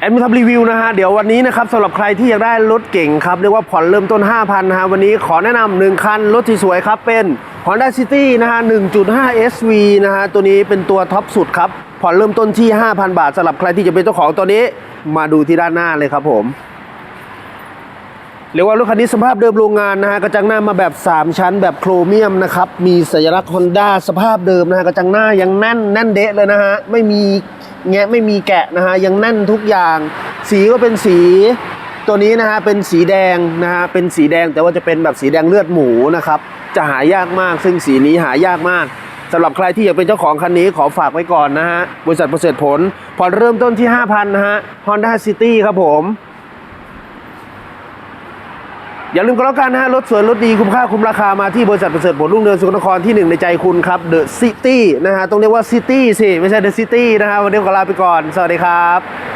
แอดมินทำรีวิวนะฮะ เดี๋ยววันนี้นะครับสำหรับใครที่อยากได้รถเก่งครับเรียกว่าผ่อนเริ่มต้น 5,000นะฮะวันนี้ขอแนะนำหนึ่งคัน รถที่สวยครับ เป็น Honda City นะฮะ 1.5 SV นะฮะ ตัวนี้เป็นตัวท็อปสุดครับ ผ่อนเริ่มต้นที่ 5,000 บาทสำหรับใครที่จะเป็นเจ้าของตัวนี้ มาดูที่ด้านหน้าเลยครับผมเรียกว่ารถคันนี้สภาพเดิมโรงงานนะฮะกระจังหน้ามาแบบ 3 ชั้นแบบโครเมียมนะครับ มีสัญลักษณ์ฮอนด้าสภาพเดิมนะฮะกระจังหน้ายังแน่นแน่นเดะเลยนะฮะ ไม่มี แงะไม่มีแกะนะฮะยังแน่นทุกอย่าง สีก็เป็นสีตัวนี้นะฮะเป็นสีแดงนะฮะเป็นสีแดงแต่ว่าจะเป็นแบบสีแดงเลือดหมูนะครับจะหายากมาก ซึ่งสีนี้หายากมากสำหรับใครที่อยากเป็นเจ้าของคันนี้ขอฝากไว้ก่อนนะฮะบริษัทประเสริฐผลผ่อนเริ่มต้นที่ 5,000นะฮะ Honda City ครับผม อย่าลืมกันแล้วกันนะฮะรถสวยรถดีคุ้มค่าคุ้มราคามาที่บริษัทประเสริฐผลรุ่งเรืองสุขนครที่หนึ่งในใจคุณครับเดอะซิตี้นะฮะต้องเรียกว่าซิตี้สิไม่ใช่เดอะซิตี้นะฮะวันนี้ขอลาไปก่อน สวัสดีครับ